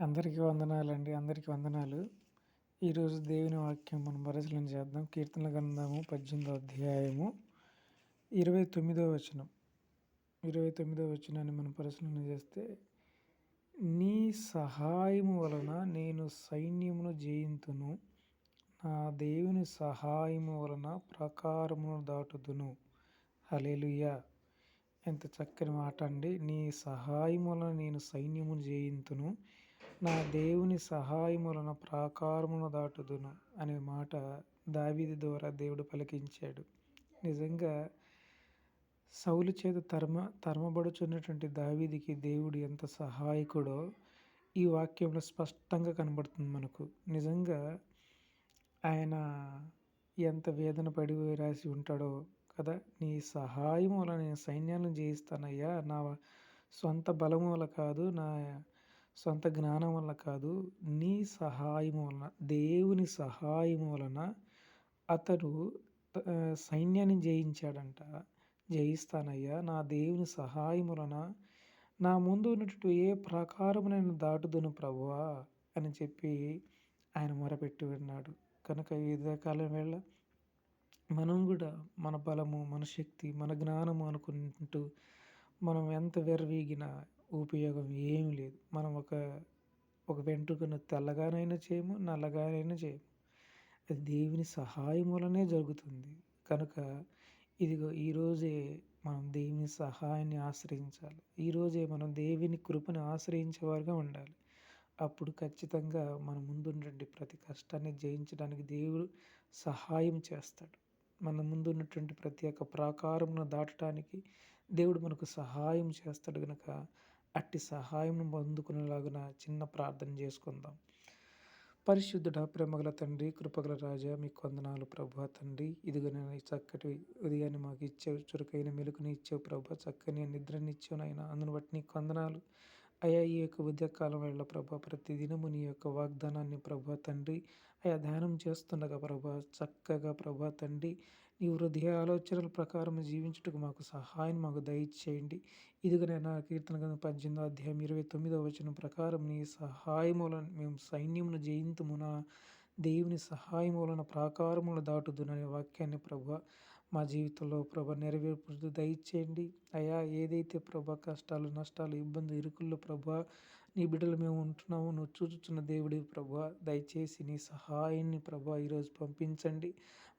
అందరికీ వందనాలండి. అందరికీ వందనాలు. ఈరోజు దేవుని వాక్యం మనం పరిశీలన చేద్దాం. కీర్తనల గ్రంథము పద్దెనిమిదో అధ్యాయము ఇరవై తొమ్మిదో వచనం. ఇరవై తొమ్మిదో వచనాన్ని మనం పరిశీలన చేస్తే నీ సహాయము వలన నేను సైన్యమును జయింతును. నా దేవుని సహాయము వలన ప్రకారమును దాటుదును. హలేలుయ్య ఎంత చక్కని మాట అండి. నీ సహాయం వలన నేను సైన్యమును జయింతును. నా దేవుని సహాయములను ప్రాకారమును దాటుదును అనే మాట దావీది ద్వారా దేవుడు పలికించాడు. నిజంగా సౌలు చేత తర్మ తర్మబడుచున్నటువంటి దావీదికి దేవుడు ఎంత సహాయకుడో ఈ వాక్యంలో స్పష్టంగా కనబడుతుంది మనకు. నిజంగా ఆయన ఎంత వేదన పడి రాసి ఉంటాడో కదా నీ సహాయం వల్ల నేను సైన్యాలను జయిస్తానయ్యా నా సొంత బలం వల్ల కాదు నా సొంత జ్ఞానం వల్ల కాదు నీ సహాయం వలన దేవుని సహాయం వలన అతడు సైన్యాన్ని జయించాడంట. జయిస్తానయ్యా నా దేవుని సహాయం వలన నా ముందు ఉన్నటువంటి ఏ ప్రకారం నేను దాటుదును ప్రభువా అని చెప్పి ఆయన మొరపెట్టి విన్నాడు. కనుక వివిధ కాలం వేళ మనం కూడా మన బలము మన శక్తి మన జ్ఞానము అనుకుంటూ మనం ఎంత వెర్రవీగినా ఉపయోగం ఏమి లేదు. మనం ఒక ఒక వెంట్రుకను తెల్లగానైనా చేయము నల్లగానైనా చేయము. అది దేవుని సహాయం వలనే జరుగుతుంది. కనుక ఇదిగో ఈరోజే మనం దేవుని సహాయాన్ని ఆశ్రయించాలి. ఈరోజే మనం దేవుని కృపను ఆశ్రయించేవారుగా ఉండాలి. అప్పుడు ఖచ్చితంగా మన ముందున్నటువంటి ప్రతి కష్టాన్ని జయించడానికి దేవుడు సహాయం చేస్తాడు. మన ముందున్నటువంటి ప్రతి ఒక్క ప్రాకారమును దాటడానికి దేవుడు మనకు సహాయం చేస్తాడు కనుక అట్టి సహాయం పొందుకునేలాగున చిన్న ప్రార్థన చేసుకుందాం. పరిశుద్ధుడ ప్రేమగల తండ్రి కృపగల రాజా మీకు వందనాలు ప్రభా తండ్రి. ఇదిగో నేను చక్కటి ఉదయాన్ని మాకు ఇచ్చావు చురుకైన మెలుకుని ఇచ్చావు ప్రభా చక్కని నిద్రనిచ్చావు నాయన. అందును బట్టి నీకు వందనాలు. అయా ఈ యొక్క ఉదయకాలం వేళ ప్రభా ప్రతిదినము నీ యొక్క వాగ్దానాన్ని ప్రభా తండ్రి. అయా ధ్యానం చేస్తుండగా ప్రభా చక్కగా ప్రభా తండ్రి నీ హృదయ ఆలోచనల ప్రకారం జీవించుటకు మాకు సహాయం మాకు దయచేయండి. ఇదిగా నేను కీర్తన గ్రంథం పద్దెనిమిదో అధ్యాయం ఇరవై తొమ్మిదో వచ్చిన ప్రకారం నీ సహాయములను మేము సైన్యమును జయింతుమున దేవుని సహాయం వలన ప్రాకారములు దాటుదుననే వాక్యాన్ని ప్రభు మా జీవితంలో ప్రభ నెరవేర్పు దయచేయండి. అయా ఏదైతే ప్రభ కష్టాలు నష్టాలు ఇబ్బంది ఇరుకుల్లో ప్రభ నీ బిడ్డలు మేము ఉంటున్నాము నువ్వు చూచుచున్న దేవుడి ప్రభ దయచేసి నీ సహాయాన్ని ప్రభ ఈరోజు పంపించండి.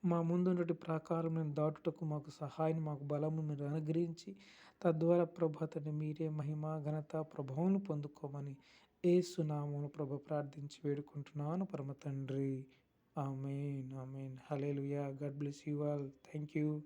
మా ముందున్నటి ప్రాకారం మేము దాటుటకు మాకు సహాయాన్ని మాకు బలము మీరు అనుగ్రహించి తద్వారా ప్రభ తండ్రి మీరే మహిమ ఘనత ప్రభావం పొందుకోమని ఏసునామను ప్రభ ప్రార్థించి వేడుకుంటున్నాను. పరమ తండ్రి. Amen. Amen. Hallelujah. God bless you all. Thank you.